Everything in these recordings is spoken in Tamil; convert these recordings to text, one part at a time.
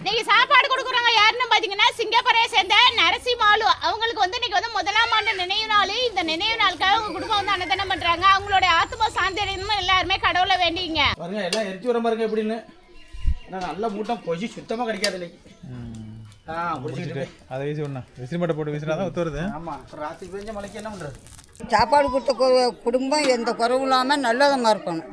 இன்னைக்கு சாப்பாடு கொடுக்குறவங்க யாருன்னு பாத்தீங்கன்னா சிங்கப்பூரை சேர்ந்த நரசிம்மாலு அவங்களுக்கு வந்து இன்னைக்கு வந்து முதலாம் ஆண்டு நினைவு நாள். இந்த நினைவு நாளுக்காக அவங்க குடும்பம் வந்து அன்னதானம் பண்றாங்க. அவங்களோட ஆத்மா சாந்தி அடையணும்னு எல்லாருமே கடவுளை வேண்டிங்க பாருங்க எல்லாம் எரிச்சு வர பாருங்க எப்படின்னு. நல்ல மூட்டம் கொசி சுத்தமாக கிடைக்காது இன்னைக்கு. அதை வீசி விடணும் விசிறி மட்டும் போட்டு வீசினா தான் ஒத்து வருது ஆமாம் ராத்திரி பெஞ்ச மலைக்கு என்ன பண்ணுறது சாப்பாடு கொடுத்த குடும்பம் எந்த குறவும் இல்லாமல் நல்லதமாக இருக்கணும்.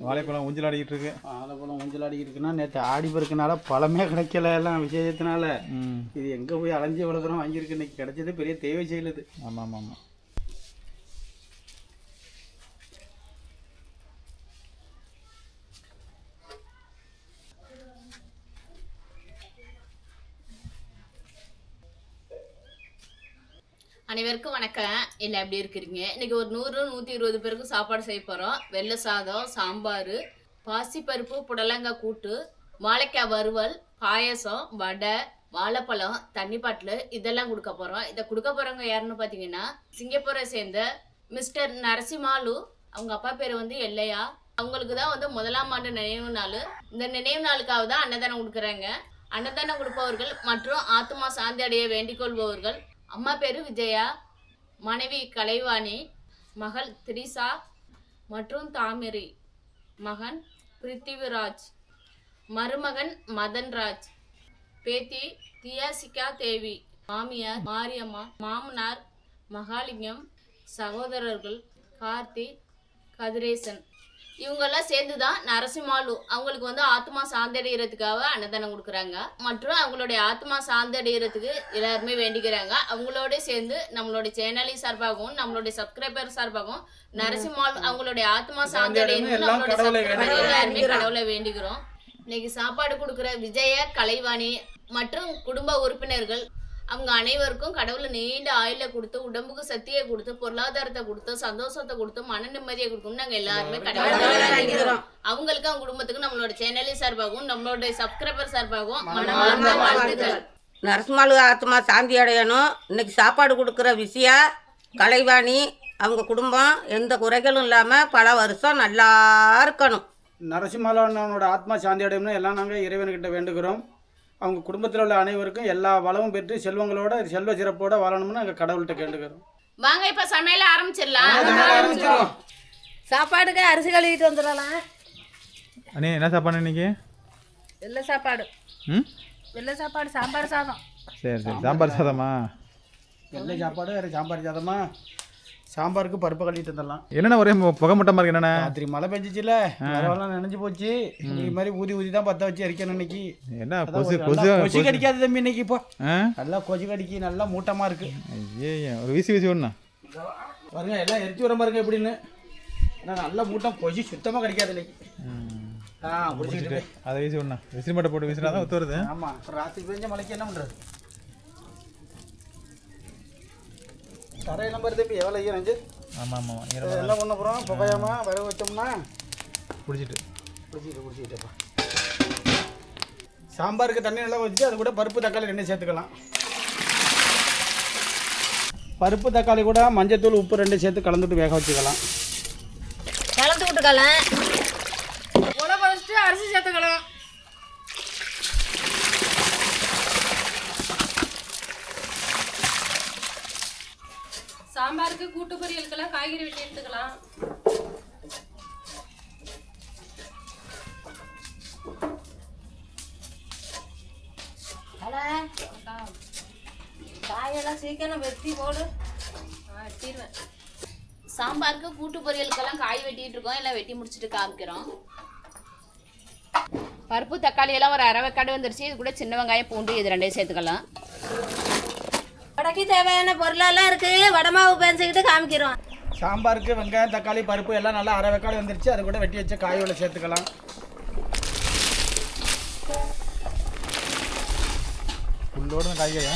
வாழைப்பழம் ஊஞ்சல் ஆடிக்கிட்டு இருக்கு ஆலப்பழம் ஊஞ்சல் ஆடிக்கிட்டு இருக்குன்னா நேற்று ஆடி பெருக்கனால பழமே கிடைக்கல எல்லாம் விஷயத்தினால ம். இது எங்கே போய் அலைஞ்சு தூரம் வாங்கியிருக்கு? இன்னைக்கு கிடைச்சது பெரிய தேவை செய்யலுது. ஆமாம் ஆமாம் ஆமாம். அனைவருக்கும் வணக்கம். எல்லாம் எப்படி இருக்கிறீங்க? இன்னைக்கு ஒரு நூறு நூற்றி இருபது பேருக்கு சாப்பாடு செய்ய போகிறோம் வெள்ளை சாதம் சாம்பார் பாசிப்பருப்பு புடலங்காய் கூட்டு வாழைக்காய் வறுவல் பாயசம் வடை வாழைப்பழம் தண்ணி பாட்டில் இதெல்லாம் கொடுக்க போகிறோம் இதை கொடுக்க போகிறவங்க யாருன்னு பார்த்தீங்கன்னா சிங்கப்பூரை சேர்ந்த மிஸ்டர் நரசிம்மாலு அவங்க அப்பா பேர் வந்து எல்லையா. அவங்களுக்கு தான் வந்து முதலாம் ஆண்டு நினைவு நாள். இந்த நினைவு நாளுக்காக தான் அன்னதானம் கொடுக்குறாங்க. அன்னதானம் கொடுப்பவர்கள் மற்றும் ஆத்மா சாந்தி அடைய வேண்டிக் கொள்பவர்கள். அம்மா பேரு விஜயா மனைவி கலைவாணி மகள் திரிசா மற்றும் தாமிரி. மகன் பிருத்திவிராஜ். மருமகன் மதன்ராஜ். பேத்தி தியாசிகா தேவி. மாமியார் மாரியம்மா. மாமனார் மகாலிங்கம். சகோதரர்கள் கார்த்தி கதிரேசன். இவங்கெல்லாம் சேர்ந்து தான் நரசிம்மாலு அவங்களுக்கு வந்து ஆத்மா சாந்தடைகிறதுக்காக அன்னதானம் கொடுக்குறாங்க. மற்றும் அவங்களுடைய ஆத்மா சாந்தடைகிறதுக்கு எல்லாருமே வேண்டிக்கிறாங்க. அவங்களோட சேர்ந்து நம்மளுடைய சேனலின் சார்பாகவும் நம்மளுடைய சப்ஸ்கிரைபர் சார்பாகவும் நரசிம்மாலு அவங்களுடைய ஆத்மா சாந்தடையணும் நம்மளுடைய subscriber எல்லாருமே கடவுளை வேண்டிக்கிறோம். இன்னைக்கு சாப்பாடு கொடுக்குற விஜய கலைவாணி மற்றும் குடும்ப உறுப்பினர்கள் அவங்க அனைவருக்கும் கடவுளை நீண்ட ஆயுள கொடுத்து உடம்புக்கு சக்தியை கொடுத்து பொருளாதாரத்தை கொடுத்து சந்தோஷத்தை கொடுத்து மன நிம்மதியை கொடுக்கணும் நாங்க எல்லாருமே கடவுளை அவங்களுக்கு அவங்க குடும்பத்துக்கு நம்மளோட சேனலின் சார்பாகவும் நம்மளுடைய சப்ஸ்கிரைபர் சார்பாகவும் மனமார்ந்த வாழ்த்துக்கள். நரசிம்மாளு ஆத்மா சாந்தி அடையணும். இன்னைக்கு சாப்பாடு கொடுக்குற விஷயா கலைவாணி அவங்க குடும்பம் எந்த குறைகளும் இல்லாமல் பல வருஷம் நல்லா இருக்கணும். நரசிம்மாலவனோட ஆத்மா சாந்தி அடையணும்னு எல்லாம் நாங்கள் இறைவன்கிட்ட வேண்டுகிறோம். அவங்க குடும்பத்தில் உள்ள அனைவருக்கும் எல்லா வளமும் பெற்று செல்வங்களோட செல்வ சிறப்போட வாழணும்னு நாங்கள் கடவுள்கிட்ட கேட்டுக்கிறோம். வாங்க இப்ப சமையல ஆரம்பிச்சிடலாம். சாப்பாடுக்கு அரிசி கழுவிட்டு வந்துடலாம். அண்ணே என்ன சாப்பாடு இன்னைக்கு? வெள்ளை சாப்பாடு. ம்? வெள்ளை சாப்பாடு சாம்பார் சாதம். சரி சரி. சாம்பார் சாதமா? வெள்ளை சாப்பாடு வேறு சாம்பார் சாதமா? சாம்பாருக்கு பருப்பு கழிட்டு வந்துடலாம். என்னென்ன ஒரே புகை மூட்டமாக இருக்கு என்னண்ணே? ராத்திரி மழை பெஞ்சிச்சுல மரவெல்லாம் நினைஞ்சு போச்சு. இது மாதிரி ஊதி ஊதி தான் பற்ற வச்சு எரிக்கணும் இன்னைக்கு. என்ன கொசு கொசு கொசு கடிக்காது தம்பி இன்னைக்கு இப்போ. நல்லா கொசு கடிக்கி நல்லா மூட்டமாக இருக்கு. ஐயே ஒரு வீசி வீசி விடணும் பாருங்க எல்லாம் எரிச்சு வர பாருங்க எப்படின்னு. ஆனால் நல்ல மூட்டம் கொசு சுத்தமாக கிடைக்காது இன்னைக்கு. ஆ அதை வீசி விடணும் விசிறி மட்டும் போட்டு வீசினா தான் ஒத்து வருது. ஆமாம் ராத்திரி பெஞ்ச மலைக்கு என்ன பண்ணுறது தரை நம்பர் தம்பி எவ்வளோ ஈரஞ்சு ஆமாம் ஆமாம் ஈரமாக எல்லாம் பண்ண போகிறோம் புகையாமா விட வச்சோம்னா? பிடிச்சிட்டு குடிச்சிட்டு குடிச்சிக்கிட்டப்பா சாம்பாருக்கு தண்ணி நல்லா வச்சு அது கூட பருப்பு தக்காளி ரெண்டும் சேர்த்துக்கலாம். பருப்பு தக்காளி கூட மஞ்சத்தூள் உப்பு ரெண்டும் சேர்த்து கலந்துட்டு வேக வச்சுக்கலாம். கலந்து விட்டுக்கலாம் உழவு வச்சுட்டு அரிசி சேர்த்துக்கலாம் சாம்பாருக்கு கூட்டு பொரியலுக்கெல்லாம் காய்கறி வெட்டி எடுத்துக்கலாம். காயெல்லாம் சீக்கிரம் வெட்டி போடு. வெட்டிடுவேன் சாம்பாருக்கு கூட்டு பொரியலுக்கெல்லாம் காய் வெட்டிட்டு இருக்கோம். எல்லாம் வெட்டி முடிச்சுட்டு காமிக்கிறோம். பருப்பு தக்காளி எல்லாம் ஒரு அரை வெக்காடு வந்துருச்சு. இது கூட சின்ன வெங்காயம் பூண்டு இது ரெண்டையும் சேர்த்துக்கலாம். சட்டி தேவையான பொருளெல்லாம் இருக்கு. வடமாவு பேஞ்சுக்கிட்டு காமிக்கிறோம். சாம்பாருக்கு வெங்காயம் தக்காளி பருப்பு எல்லாம் நல்லா அரை வெக்காடு வந்துருச்சு. அது கூட வெட்டி வச்ச காயோட சேர்த்துக்கலாம். உள்ளோட காய்கறி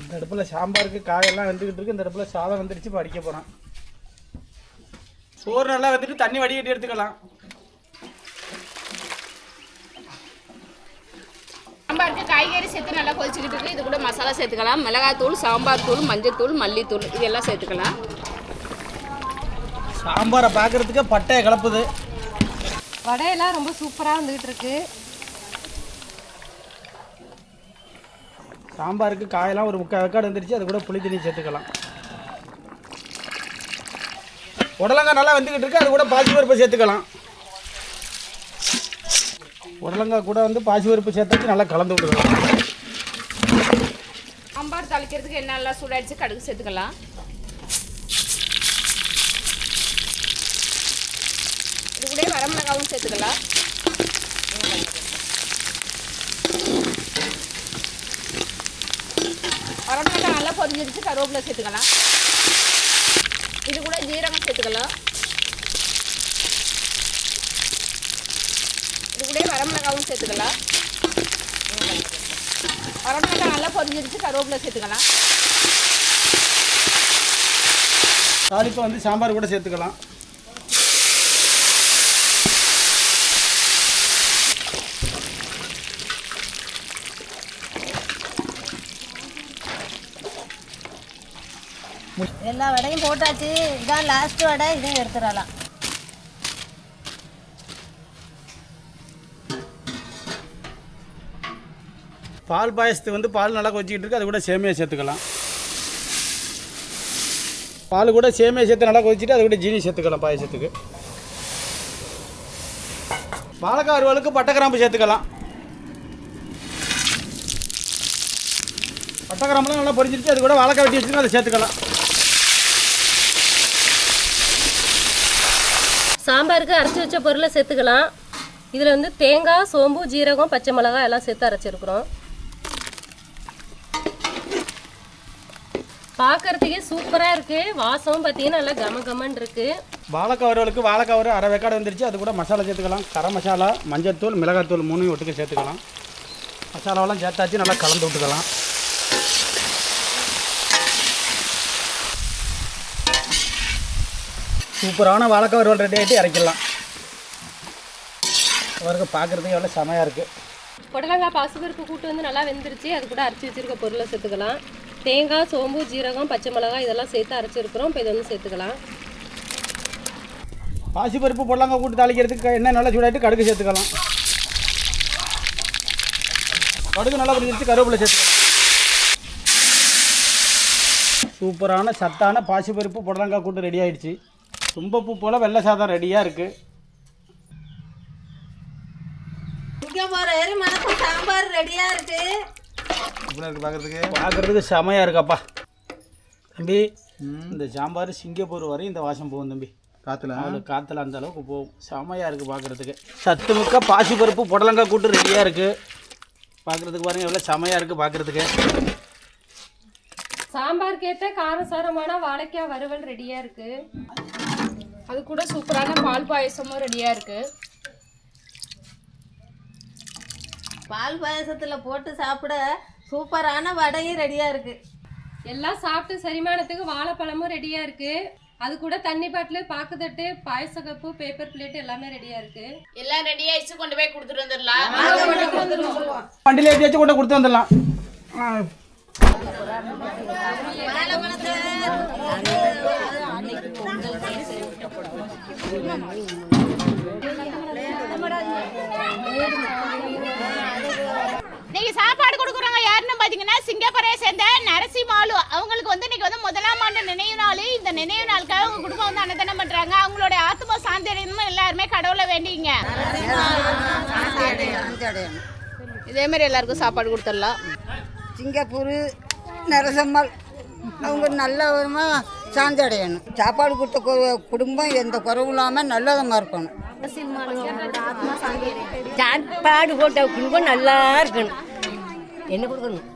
இந்த அடுப்பில் சாம்பாருக்கு காயெல்லாம் வந்துக்கிட்டு இருக்கு. இந்த அடுப்பில் சாதம் வந்துருச்சு. படிக்க அடிக்க போகிறேன் சோறு நல்லா வந்துட்டு தண்ணி வடிகட்டி எடுத்துக்கலாம். சாம்பாருக்கு காய்கறி சேர்த்து நல்லா கொதிச்சுக்கிட்டு இருக்கு. இது கூட மசாலா சேர்த்துக்கலாம். மிளகாய் தூள் சாம்பார் தூள் மஞ்சத்தூள் மல்லித்தூள் இதெல்லாம் சேர்த்துக்கலாம். சாம்பாரை பார்க்குறதுக்கு பட்டையை கலப்புது. வடையெல்லாம் ரொம்ப சூப்பராக வந்துக்கிட்டு இருக்கு. சாம்பாருக்கு காயெல்லாம் ஒரு முக்கால் வெக்காடு வந்துருச்சு. அது கூட புளி தண்ணி சேர்த்துக்கலாம். உடலங்காய் நல்லா வந்துக்கிட்டு இருக்கு அது கூட பாசி பருப்பு சேர்த்துக்கலாம். உடலங்காய் கூட வந்து பாசி பருப்பு சேர்த்து நல்லா கலந்து விட்டுக்கலாம். சாம்பார் தாளிக்கிறதுக்கு என்னெல்லாம் நல்லா கடுகு சேர்த்துக்கலாம். இது கூட வரமிளகாவும் சேர்த்துக்கலாம். வரமிளகாய் நல்லா பொரிஞ்சிருச்சு கருவேப்பிலை சேர்த்துக்கலாம். இது கூட ஜீரகம் சேர்த்துக்கலாம். இது கூட வரமிளகாவும் சேர்த்துக்கலாம். வரமிளகாய் நல்லா பொரிஞ்சிருச்சு கருவேப்பிலை சேர்த்துக்கலாம். தாளிப்பை வந்து சாம்பார் கூட சேர்த்துக்கலாம். எல்லா வடையும் போட்டாச்சு. இதான் லாஸ்ட் வடை இதையும் எடுத்துடலாம். பால் பாயசத்துக்கு வந்து பால் நல்லா கொச்சிக்கிட்டு இருக்கு அது கூட சேமியா சேர்த்துக்கலாம். பால் கூட சேமியா சேர்த்து நல்லா கொதிச்சுட்டு அது கூட ஜீனி சேர்த்துக்கலாம் பாயசத்துக்கு. பாலக்காய் அருவாளுக்கு பட்டை கிராம்பு சேர்த்துக்கலாம். பட்டை கிராம்புலாம் நல்லா பொரிச்சிருச்சு அது கூட வாழைக்காய் வெட்டி வச்சுருக்கோம் அதை சேர்த்துக்கலாம். சாம்பாருக்கு அரைச்சி வச்ச பொருளை சேர்த்துக்கலாம். இதில் வந்து தேங்காய் சோம்பு ஜீரகம் பச்சை மிளகாய் எல்லாம் சேர்த்து அரைச்சிருக்கிறோம். பார்க்கறதுக்கே சூப்பராக இருக்குது வாசமும் பார்த்தீங்கன்னா நல்லா கம கமன் இருக்குது வாழைக்காய் வறுவலுக்கு வாழைக்காய் வறு அரை வெக்காடு வந்துருச்சு. அது கூட மசாலா சேர்த்துக்கலாம். கரம் மசாலா மஞ்சள் தூள் மிளகாத்தூள் மூணையும் ஒட்டுக்க சேர்த்துக்கலாம். மசாலாவெல்லாம் சேர்த்தாச்சு. நல்லா கலந்து விட்டுக்கலாம். சூப்பரான வாழைக்காய் வறுவல் ரெடி ஆகிட்டு இறக்கிடலாம் அவருக்கு பார்க்குறதுக்கு எவ்வளோ செமையாக இருக்குது புடலங்காய் பாசிப்பருப்பு கூட்டு வந்து நல்லா வெந்துருச்சு. அது கூட அரைச்சி வச்சிருக்க பொருளை சேர்த்துக்கலாம். தேங்காய் சோம்பு ஜீரகம் பச்சை மிளகாய் இதெல்லாம் சேர்த்து அரைச்சிருக்கிறோம். இப்போ இதை வந்து சேர்த்துக்கலாம். பாசிப்பருப்பு பொடலங்காய் கூட்டு தாளிக்கிறதுக்கு எண்ணெய் நல்லா சூடாகிட்டு கடுகு சேர்த்துக்கலாம். கடுகு நல்லா புரிஞ்சிருச்சு கருவேப்பிலை சேர்த்துக்கலாம். சூப்பரான சத்தான பாசிப்பருப்பு புடலங்காய் கூட்டு ரெடி ஆயிடுச்சு. தும்பப்பூ போல் வெள்ளை சாதம் ரெடியாக இருக்குது சாம்பார் ரெடியாக இருக்கு. பார்க்கறதுக்கு பார்க்குறதுக்கு செமையாக இருக்காப்பா. தம்பி இந்த சாம்பார் சிங்கப்பூர் வரையும் இந்த வாசம் போகும் தம்பி. காற்றுல அவ்வளோ காற்றுல அந்த அளவுக்கு போகும். செமையாக இருக்குது பார்க்குறதுக்கு சத்துமிக்க பாசிப்பருப்பு புடலங்காய் கூட்டு ரெடியாக இருக்குது பார்க்குறதுக்கு பாருங்க எவ்வளோ செமையாக இருக்குது பார்க்குறதுக்கு சாம்பாருக்கு ஏற்ற காரசாரமான வாழைக்காய் வறுவல் ரெடியாக இருக்குது அது கூட சூப்பரான பால் பாயசமும் ரெடியாக இருக்குது பால் பாயசத்தில் போட்டு சாப்பிட சூப்பரான வடையும் ரெடியாக இருக்குது எல்லாம் சாப்பிட்டு செரிமானத்துக்கு வாழைப்பழமும் ரெடியாக இருக்குது அது கூட தண்ணி பாட்டில் பாக்குத்தட்டு பாயச கப்பு பேப்பர் பிளேட் எல்லாமே ரெடியாக இருக்குது எல்லாம் ரெடி ஆயிடுச்சு கொண்டு போய் கொடுத்துட்டு வந்துடலாம். வண்டியில் ஏற்றியாச்சும் கொண்டு கொடுத்து வந்துடலாம். இன்னைக்கு சாப்பாடு கொடுக்குறவங்க யாருன்னு பார்த்தீங்கன்னா சிங்கப்பூரை சேர்ந்த நரசிம்மாலு அவங்களுக்கு வந்து இன்னைக்கு வந்து முதலாம் ஆண்டு நினைவு நாள். இந்த நினைவு நாளுக்காக அவங்க குடும்பம் வந்து அன்னதானம் பண்றாங்க. அவங்களோட ஆத்மா சாந்தி எல்லாருமே கடவுளை வேண்டிங்க இதே மாதிரி எல்லாருக்கும் சாப்பாடு கொடுத்துடலாம். சிங்கப்பூர் நரசம்மாள். அவங்க நல்ல விதமாக சாந்தி அடையணும் சாப்பாடு கொடுத்த குடும்பம் எந்த குறவும் இல்லாமல் நல்லதமாக இருக்கணும். சாப்பாடு போட்ட குடும்பம் நல்லா இருக்கணும். என்ன கொடுக்கணும்?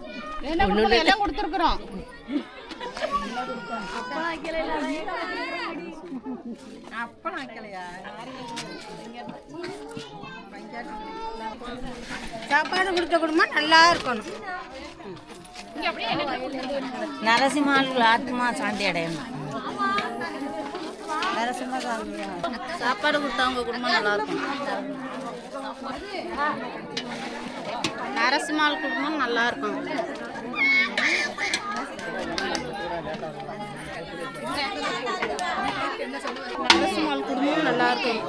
சாப்பாடு கொடுத்த குடும்பம் நல்லா இருக்கணும். நரசிம்மாவுக்கு ஆத்மா சாந்தி அடையணும். சாப்பாடு கொடுத்தவங்க குடும்பம் நல்லா இருக்கும். நரசிம்மாள் குடும்பம் நல்லா இருக்கும். நரசிம்மாள் குடும்பம் நல்லா இருக்கும்.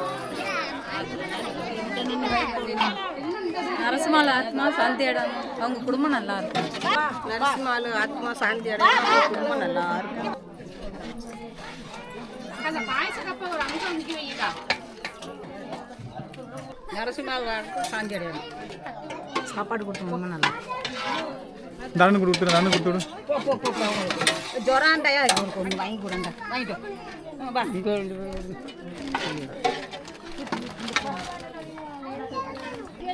நரசிம்மாள் ஆத்மா சாந்தி இடம் அவங்க குடும்பம் நல்லா இருக்கும். நரசிம்மாலு ஆத்மா சாந்தி அடையணும். குடும்பம் நல்லா இருக்கும். நரசிம்மாள் சாந்தி அடையணும். சாப்பாடு கொடுத்த குடும்பம் நல்லா அண்ணன் கொடுத்துரு அண்ணன் கொடுத்து விடு. போ போ போ போ. ஜொராண்டையா ஒன்று வாங்கி கொடுங்க. வாங்கிட்டோம்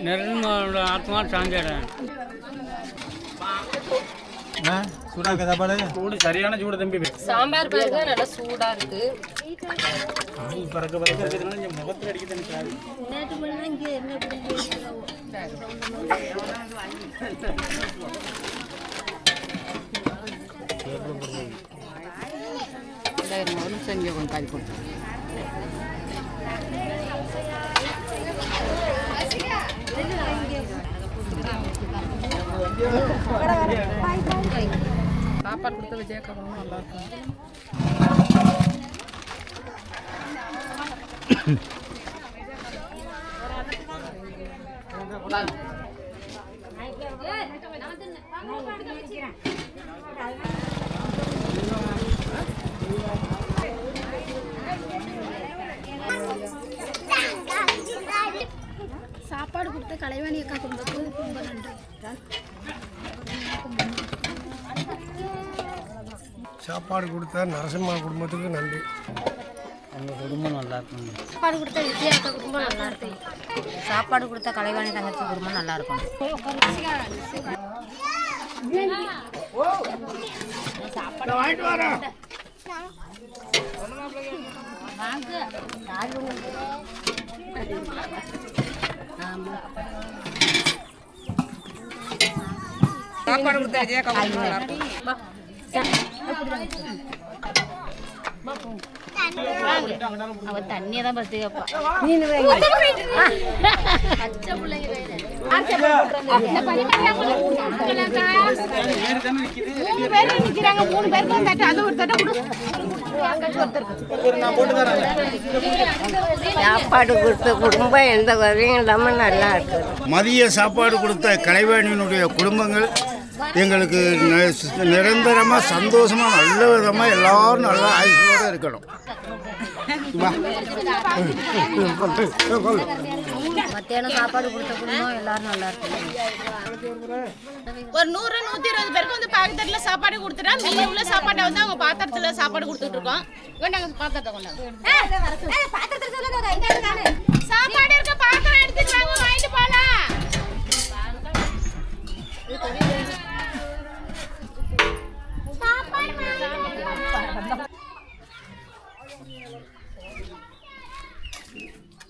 நெருங்கோட ஆத்மா சாந்தி அடையணும் ஆ சூடா இருக்கா சாப்பாடு? சூடு சரியான சூடு தம்பி. சாம்பார் பாருங்க நல்லா சூடா இருக்கு. பறக்க பறக்க இருக்கிறதுனால என் முகத்தில் காது. செஞ்சு கொஞ்சம் காய் கொடுத்து சாப்பாடு கொடுத்த விஜயகாபம் நல்லா இருக்கும். நான் கொடுத்த கலைவாணி அக்கா குடும்பத்துக்கு ரொம்ப நன்றி. சாப்பாடு கொடுத்த நரசிம்மா குடும்பத்துக்கு நன்றி. சாப்பாடு கொடுத்த விஜயா அக்கா குடும்பம் நல்லா இருக்கும். சாப்பாடு கொடுத்த கலைவாணி தங்கச்சி குடும்பம் நல்லா இருக்கும். விஜயகாபம் நல்லா இருக்கும் அவ தண்ணியை தான் பத்து கேப்பா மூணு பேர் நிக்கிறாங்க. மூணு பேருக்கு ஒரு தட்டு அது ஒரு தட்டு கொடு. சாப்பாடு கொடுத்த குடும்பம் எந்த குறையும் இல்லாமல் நல்லா இருக்குது. மதிய சாப்பாடு கொடுத்த கலைவாணியினுடைய குடும்பங்கள் எங்களுக்கு நி- நிரந்தரமா சந்தோஷமா நல்ல விதமா எல்லாரும் நல்லா ஆயுசோட இருக்கணும். வா. மத்தியானம் சாப்பாடு கொடுத்த குடும்பம் எல்லாரும் நல்லா இருக்கும் ஒரு நூறு நூத்தி இருபது பேருக்கு வந்து பாத்திரத்துல சாப்பாடு கொடுத்துட்டா மீதி உள்ள சாப்பாட்டை வந்து அவங்க பாத்திரத்துல சாப்பாடு கொடுத்துட்டு இருக்கோம். கொண்டாங்க பாத்திரத்தை கொண்டாங்க சாப்பாடு இருக்க பாத்திரம் எடுத்துட்டு வாங்க வாங்கிட்டு போலாம்.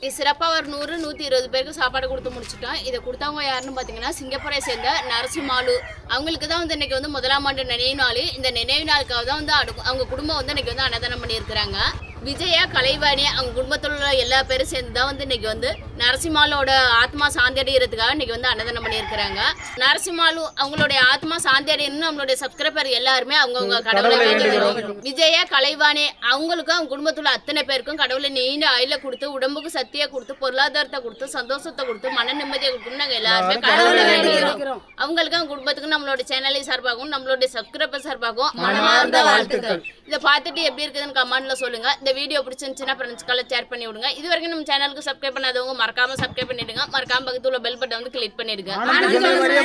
இது சிறப்பாக ஒரு நூறு நூற்றி இருபது பேருக்கு சாப்பாடு கொடுத்து முடிச்சிட்டோம். இதை கொடுத்தவங்க யாருன்னு பார்த்தீங்கன்னா சிங்கப்பூரை சேர்ந்த நரசிம்மாலு அவங்களுக்கு தான் வந்து இன்றைக்கி வந்து முதலாம் ஆண்டு நினைவு நாள். இந்த நினைவு நாளுக்காக தான் வந்து அடு- அவங்க குடும்பம் வந்து இன்றைக்கி வந்து அன்னதானம் பண்ணியிருக்கிறாங்க. விஜயா கலைவாணி அவங்க குடும்பத்தில் உள்ள எல்லா பேரும் சேர்ந்து தான் வந்து இன்றைக்கி வந்து நரசிம்மாலோட ஆத்மா சாந்தி அடைகிறதுக்காக இன்னைக்கு வந்து அன்னதானம் பண்ணியிருக்கிறாங்க. நரசிம்மாலு அவங்களுடைய ஆத்மா சாந்தி அடையணும்னு நம்மளுடைய சப்ஸ்கிரைபர் எல்லாருமே அவங்கவுங்க கடவுளை வேண்டிக்கிறோம். விஜயா கலைவாணி அவங்களுக்கும் அவங்க குடும்பத்துல அத்தனை பேருக்கும் கடவுளை நீண்ட ஆயில கொடுத்து உடம்புக்கு சக்தியை கொடுத்து பொருளாதாரத்தை கொடுத்து சந்தோஷத்தை கொடுத்து மன நிம்மதியை கொடுத்து நாங்க எல்லாருமே கடவுளை வேண்டிக்கிறோம். அவங்களுக்கு அவங்க குடும்பத்துக்கும் நம்மளோட சேனலை சார்பாகவும் நம்மளுடைய சப்ஸ்கிரைபர் சார்பாகவும் மனமார்ந்த வாழ்த்துக்கள். இதை பார்த்துட்டு எப்படி இருக்குதுன்னு கமெண்ட்ல சொல்லுங்க. இந்த வீடியோ பிடிச்சிருந்துச்சுன்னா ஃப்ரெண்ட்ஸ்க்கெல்லாம் ஷேர் பண்ணி விடுங்க. இது வரைக்கும் நம்ம சேனலுக்கு சப்ஸ்கிரைப் பண்ணாதவங்க மறக்காம சப்ஸ்கிரைப் பண்ணிடுங்க. மறக்காம பக்கத்துல பெல் பட்டன் வந்து கிளிக் பண்ணிடுங்க.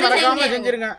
மறக்காம செஞ்சிருங்க.